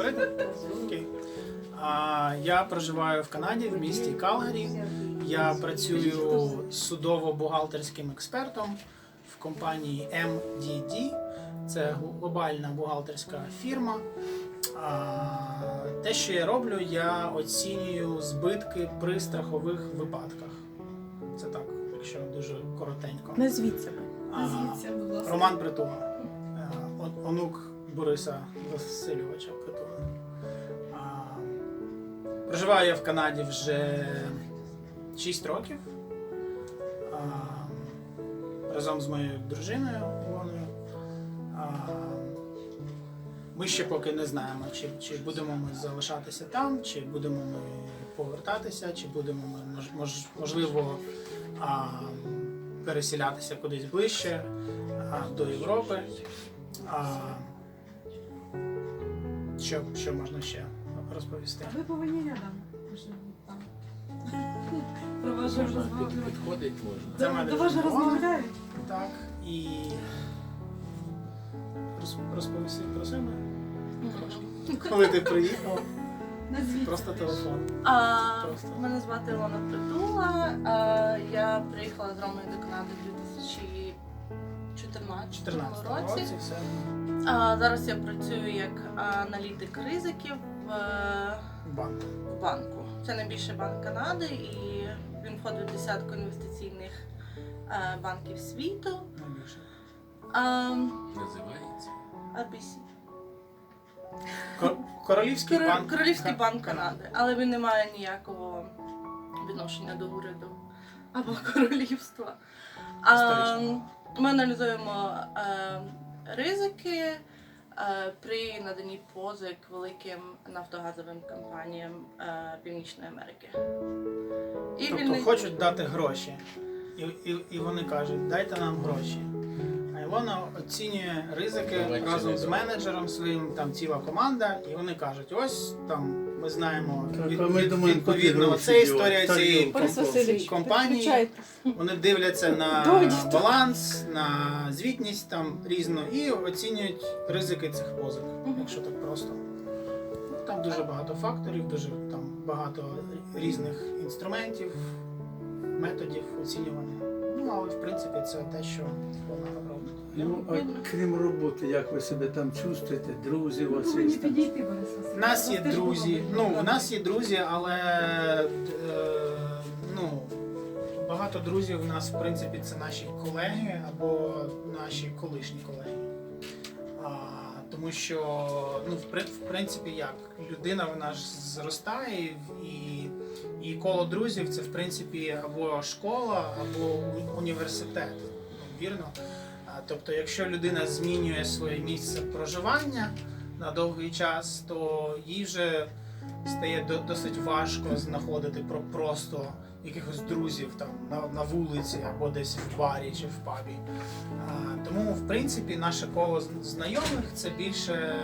говорити? Окей. А, я проживаю в Канаді, в місті Калгарі. Я працюю судово-бухгалтерським експертом в компанії MDD. Це глобальна бухгалтерська фірма. А, те, що я роблю, я оцінюю збитки при страхових випадках. Це так, якщо дуже коротенько. Назвіть себе. А, Назвіться, будь ласка. Роман Притула, е, онук Бориса Васильовича Притула. А, Проживаю я в Канаді вже 6 років. А, Разом з моєю дружиною Ілоною. Ми ще поки не знаємо, чи, чи будемо ми залишатися там, чи будемо ми повертатися, чи будемо ми мож, мож- можливо а, переселятися кудись ближче а, до Європи. А, що, що можна ще розповісти? Ви повинні рядом. Про вас Можна під- підходить можна. Це До- мене вас же розмовляють. Так, і роз- розповісти про себе. Коли ти приїхав, Назвіть. просто телефон. А, Просто. мене звати Ілона Притула. А, я приїхала з Ромою до Канади в 2014 14 році. році все. А, зараз я працюю як аналітик ризиків в, Банк. в банку. Це найбільший банк Канади, і він входить в десятку інвестиційних е, банків світу. Найбільше. Називається. RBC. Кор- Королівський Кор- банк. Королівський банк Канади, але він не має ніякого відношення до уряду або королівства. Історично. Ми аналізуємо е, ризики е, при наданні позик великим нафтогазовим компаніям е, Північної Америки. І Тобто вільний- хочуть дати гроші. І, і, і вони кажуть, дайте нам гроші. А Ілона оцінює ризики разом з менеджером своїм, там ціла команда, і вони кажуть, ось там ми знаємо від, ми думаємо, відповідно, це історія цієї компанії. Вони дивляться на баланс, на звітність там різно і оцінюють ризики цих позик, якщо так просто. Там дуже багато факторів, дуже там багато різних інструментів, методів оцінювання. Ну, але в принципі це те, що вона робить. Ну, а крім роботи, як ви себе там чувствуєте? Друзі, у вас є там? У нас є друзі. Ну, у нас є друзі, але е, ну, багато друзів у нас, в принципі, це наші колеги або наші колишні колеги. А, тому що, ну, в, в принципі, як людина вона ж зростає, і, і коло друзів це, в принципі, або школа, або університет. Ну, вірно? Тобто, якщо людина змінює своє місце проживання на довгий час, то їй вже стає досить важко знаходити про просто якихось друзів там на, на вулиці або десь в барі чи в пабі. А, тому, в принципі, наше коло знайомих це більше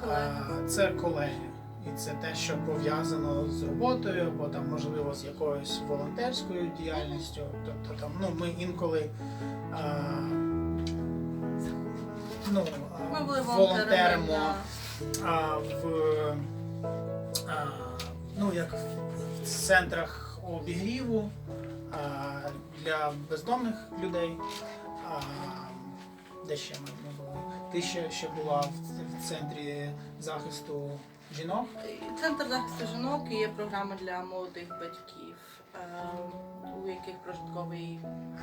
а, це колеги. І це те, що пов'язано з роботою, або там, можливо, з якоюсь волонтерською діяльністю. Тобто там, ну, ми інколи а, ну, Ми були волонтерами волонтеримо а, в а, ну, як в центрах обігріву а, для бездомних людей. А, де ще ми були? Ти ще, ще була в, в центрі захисту жінок. Центр захисту жінок і є програма для молодих батьків, е, у яких прожитковий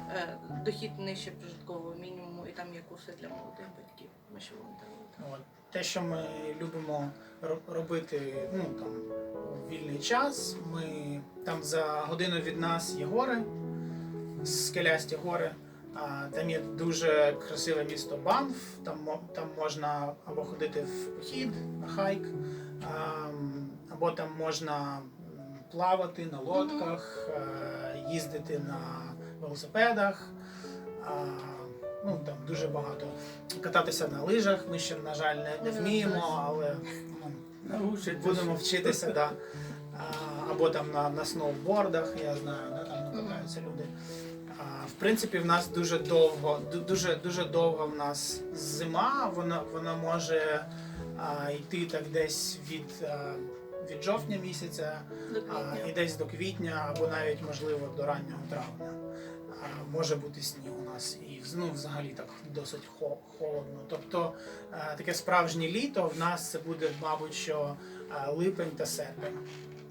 е, дохід нижче прожиткового мінімуму, і там є курси для молодих батьків. Ми ще волонтерили. От. Те, що ми любимо робити ну, там, у вільний час, ми там за годину від нас є гори, скелясті гори. А, там є дуже красиве місто Банф, там, там можна або ходити в похід на хайк, а, або там можна плавати на лодках, їздити на велосипедах. А, ну, там дуже багато кататися на лижах. Ми ще, на жаль, не, не вміємо, але ну, будемо вчитися, да. А, або там на, на сноубордах, я знаю, да, там катаються люди. А, в принципі, в нас дуже довго, дуже, дуже довго в нас зима, вона, вона може а, йти так десь від, а, від жовтня місяця а, і десь до квітня, або навіть можливо до раннього травня. А, Може бути сніг у нас і ну, взагалі так досить хо- холодно. Тобто е, таке справжнє літо в нас це буде, мабуть, що е, липень та серпень.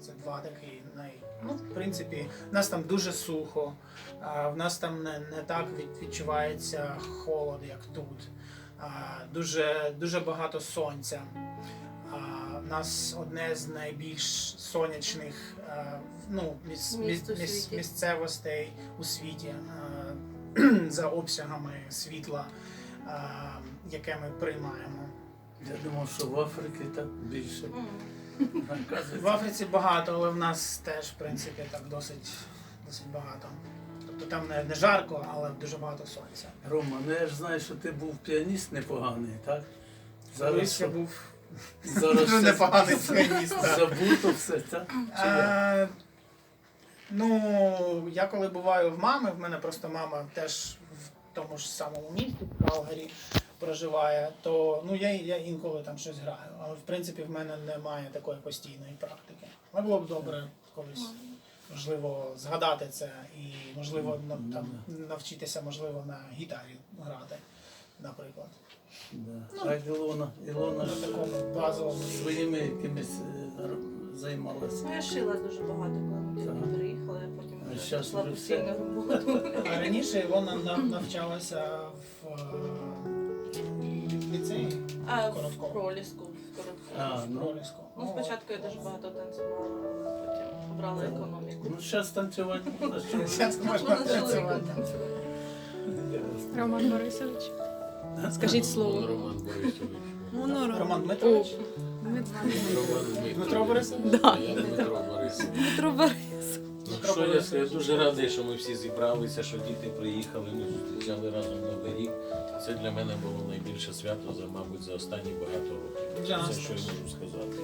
Це два такі най. Ну, в принципі, в нас там дуже сухо, а, в нас там не, не так відчувається холод, як тут. А, дуже, дуже багато сонця. В нас одне з найбільш сонячних е, ну, міс, міс- міс- місцевостей у світі е, за обсягами світла, е, яке ми приймаємо. Я думав, що в Африці так більше. В Африці багато, але в нас теж, в принципі, так досить, досить багато. Тобто там не, не жарко, але дуже багато сонця. Рома, ну я ж знаю, що ти був піаніст непоганий, так? Зараз, Колись я був Зараз дуже все непоганий піаніст. забуто все, так? Чи як? Е, Ну, я коли буваю в мами, в мене просто мама теж в тому ж самому місті, в Калгарі, проживає, то ну, я, я інколи там щось граю. Але в принципі в мене немає такої постійної практики. Але було б добре колись, можливо, згадати це і, можливо, на- там, навчитися, можливо, на гітарі грати, наприклад. Да. Так, Ілона, Ілона На ж такому базовому. своїми якимись е, займалася. Ну, я шила дуже багато, коли ми Так. туди переїхали, а потім А щас пішла вже постійно роботу. А раніше Ілона нав- навчалася в е, ліцеї А в Коротко. проліску, в коротку. А, в ну, Проліску. Ну, спочатку я дуже багато танцювала, а потім обрала Так. економіку. ну зараз танцювати можна, що Зараз можна Можна чоловіком танцювати. танцювати. Роман Борисович. Скажіть слово. Роман Борисович. Ну, ну, Роман Дмитрович. Дмитро. Роман Дмитро Борисович? Да. Я Дмитро Борисович. Дмитро Борисович. Ну, що я скажу, я дуже радий, що ми всі зібралися, що діти приїхали, ми зустрічали разом Новий рік. Це для мене було найбільше свято за, мабуть, за останні багато років. Для нас Це що я теж. можу сказати.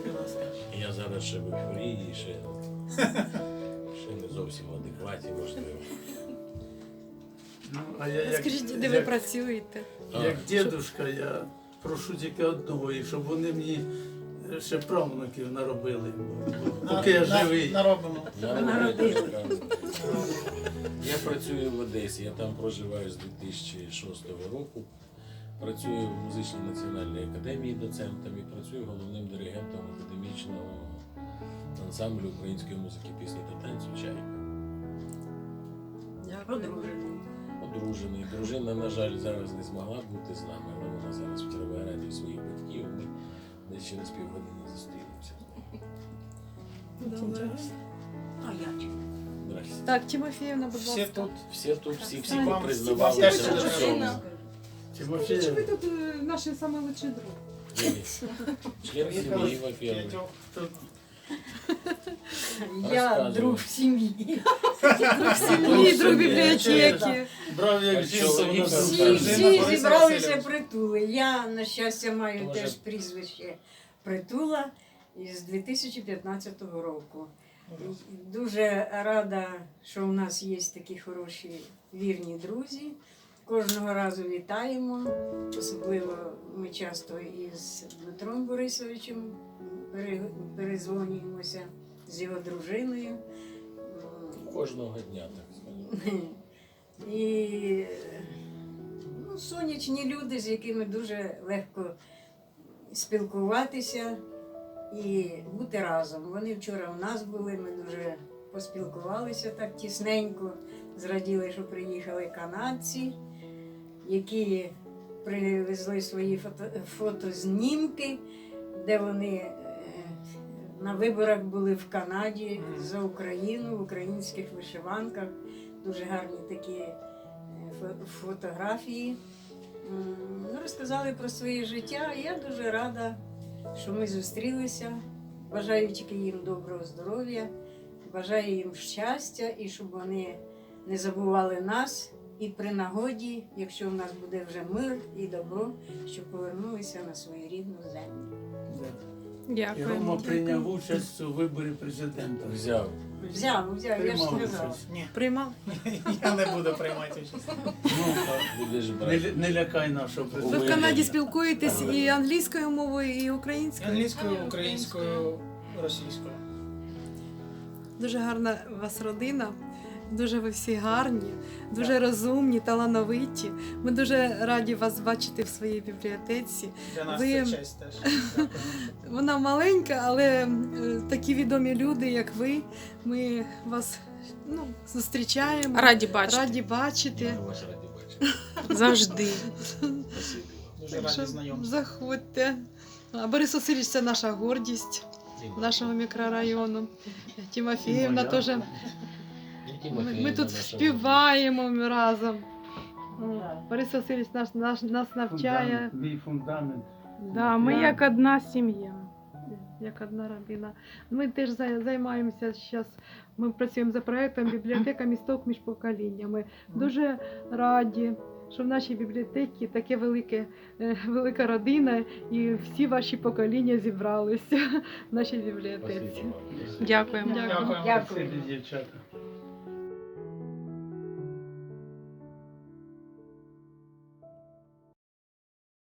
І я зараз ще в ейфорії, і ще, ще не зовсім в адекваті, можливо. Ну, а я як, Скажіть, де ви як, працюєте? Як дідушка, я прошу тільки одного, і щоб вони мені е, ще правнуків наробили, бо- поки я На- живий. Наробимо. Я, я працюю в Одесі, я там проживаю з 2006 року. Працюю в музичній національній академії доцентом і працюю головним диригентом академічного ансамблю української музики, пісні та танцю «Чайка». Одружений. Дружина, на жаль, зараз не змогла бути з нами, але вона зараз в Кіровограді своїх батьків. Ми десь через півгодини зустрінемося. Добре. Здрасте. Так, Тимофіївна, будь Всі ласка. тут. Всі тут, всі, всі Вам в цьому. Ну, Чи ви тут е, наш самий лучший друг? Член сім'ї, во-первых. Тут Я друг сім'ї. Друг сім'ї, друг бібліотеки. брав як жінка, вона Всі, зібралися притули. Я, на щастя, маю Може- теж прізвище притула із 2015 року. Дуже рада, що у нас є такі хороші вірні друзі. Кожного разу вітаємо. Особливо ми часто із Дмитром Борисовичем пере- перезвонюємося з його дружиною. Кожного дня, так сказати. І ну, сонячні люди, з якими дуже легко спілкуватися і бути разом. Вони вчора у нас були, ми дуже поспілкувалися так тісненько, зраділи, що приїхали канадці, які привезли свої фото, фотознімки, де вони на виборах були в Канаді за Україну в українських вишиванках. Дуже гарні такі е, фотографії. Ну, розказали про своє життя. Я дуже рада, що ми зустрілися. Бажаю тільки їм доброго здоров'я, бажаю їм щастя і щоб вони не забували нас. І при нагоді, якщо в нас буде вже мир і добро, щоб повернулися на свою рідну землю. І Рома Дякую. прийняв участь у виборі президента. Взяв. Взяв, взяв, я ж Приймав сказала. участь. Ні, Приймав? я не буду приймати участь. Ну. Будеш Не, брати. лі- не лякай нашого Ви в президента. Канаді спілкуєтесь і англійською мовою, і українською. Англійською, українською, російською. Дуже гарна у вас родина. Дуже ви всі гарні, дуже розумні, талановиті. Ми дуже раді вас бачити в своїй бібліотеці. Для нас Ви- це честь теж. Вона маленька, але такі відомі люди, як ви. Ми вас ну, зустрічаємо. Раді бачити. Раді бачити. Я вас раді бачити. Завжди. Дуже раді що знайомству. заходьте. А Борис Васильович це наша гордість нашого мікрорайону. Тимофіївна теж. Ми, ми тут співаємо разом. О, Борис Васильович нас, нас, нас навчає. Фундамент, Мій фундамент. Да, ми як одна сім'я. як одна родина. Ми теж займаємося зараз. Ми працюємо за проектом бібліотека місток між поколіннями. Дуже раді, що в нашій бібліотеці таке велике, е, велика родина, і всі ваші покоління зібралися в нашій бібліотеці. Дякуємо. Дякую. Дякую. Дівчата.